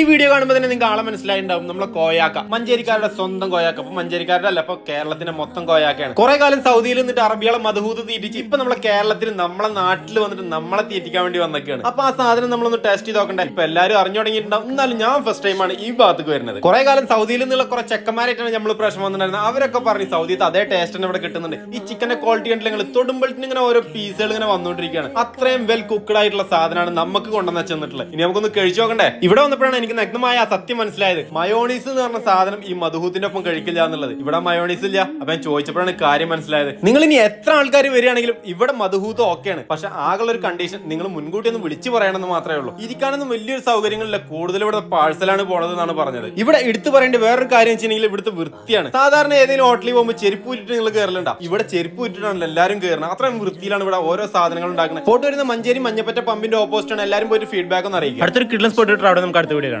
ഈ വീഡിയോ കാണുമ്പോൾ തന്നെ നിങ്ങൾക്ക് ആളെ മനസ്സിലായിട്ടുണ്ടാവും. നമ്മളെ കോയാക്ക. മഞ്ചേരിക്കാരുടെ സ്വന്തം കോയാക്ക. അപ്പൊ മഞ്ചേരിക്കാരുടെ അല്ല ഇപ്പൊ കേരളത്തിന്റെ മൊത്തം കോയാക്കയാണ്. കുറെ കാലം സൗദിയിൽ നിന്നിട്ട് അറബികളെ മധുഹൂത് തീറ്റിച്ച് ഇപ്പൊ നമ്മളെ കേരളത്തിൽ നമ്മളെ നാട്ടിൽ വന്നിട്ട് നമ്മളെ തീറ്റിക്കാൻ വേണ്ടി വന്നൊക്കെയാണ്. അപ്പൊ ആ സാധനം നമ്മളൊന്ന് ടേസ്റ്റ് ചെയ്ത് നോക്കണ്ട? ഇപ്പൊ എല്ലാവരും അറിഞ്ഞു തുടങ്ങിയിട്ടുണ്ടാവും. എന്നാലും ഞാൻ ഫസ്റ്റ് ടൈമാണ് ഈ ഭാഗത്തേക്ക് വരുന്നത്. കുറെ കാലം സൗദിയിൽ നിന്നുള്ള കുറെ ചെക്കന്മാരായിട്ടാണ് നമ്മൾ പ്രശ്നം വന്നിട്ടുണ്ടായിരുന്നത്. അവരൊക്കെ പറഞ്ഞു സൗദിയത്ത് അതേ ടേസ്റ്റ് തന്നെ ഇവിടെ കിട്ടുന്നുണ്ട്. ഈ ചിക്കന്റെ ക്വാളിറ്റി കണ്ടില്ല തൊടുമ്പോഴത്തേനും ഇങ്ങനെ ഓരോ പീസുകൾ ഇങ്ങനെ വന്നുകൊണ്ടിരിക്കുകയാണ് അത്രയും വെൽ കുക്ക്ഡ് ആയിട്ടുള്ള സാധനമാണ് നമുക്ക് കൊണ്ടുവന്ന് ചെന്നിട്ടുള്ളത് ഇനി നമുക്കൊന്ന് കഴിച്ചു നോക്കണ്ടേ? ഇവിടെ വന്നപ്പോഴാണ് എനിക്ക് നഗ്നമായ ആ സത്യം മനസ്സിലായത് മയോണീസ് എന്ന് പറഞ്ഞ സാധനം ഈ മധുഹൂത്തിന്റെ ഒപ്പം കഴിക്കില്ല എന്നുള്ളത്. ഇവിടെ മയോണീസ് ഇല്ല. അപ്പൊ ഞാൻ ചോദിച്ചപ്പോഴാണ് കാര്യം മനസ്സിലായത്. നിങ്ങൾ ഇനി എത്ര ആൾക്കാർ വരികയാണെങ്കിലും ഇവിടെ മധുഹൂത്ത് ഓക്കെയാണ്. പക്ഷെ ആകെയുള്ള ഒരു കണ്ടീഷൻ നിങ്ങൾ മുൻകൂട്ടി ഒന്ന് വിളിച്ചു പറയണമെന്ന് മാത്രമേ ഉള്ളൂ. ഇരിക്കാനൊന്നും വലിയൊരു സൗകര്യങ്ങളില്ല. കൂടുതൽ ഇവിടെ പാഴ്സലാണ് പോണത് എന്നാണ് പറഞ്ഞത്. ഇവിടെ എടുത്തു പറയേണ്ട വേറൊരു കാര്യം വെച്ചിട്ടുണ്ടെങ്കിൽ ഇവിടുത്തെ വൃത്തിയാണ്. സാധാരണ ഏതെങ്കിലും ഹോട്ടലിൽ പോകുമ്പോൾ ചെരുപ്പ് ഇട്ടിട്ട് നിങ്ങൾ കയറലുണ്ട ഇവിടെ ചെരുപ്പ് ഇട്ടിട്ടാണ് എല്ലാവരും കയറുന്നത് അത്രയും വൃത്തിയിലാണ് ഇവിടെ ഓരോ സാധനങ്ങൾ ഉണ്ടാക്കുന്നത്. ഫോട്ടോ വരുന്ന മഞ്ചേരി മഞ്ഞപ്പറ്റ പമ്പിന്റെ ഓപ്പോസിറ്റ് ആണ്. എല്ലാവരും പോയിട്ട് ഫീഡ്ബാക്ക് ഒന്ന് അറിയിക്കും അടുത്തൊരു കിഡ്ലസ് ഇട്ട് അവിടെ നമുക്ക് അടുത്ത വീഡിയോ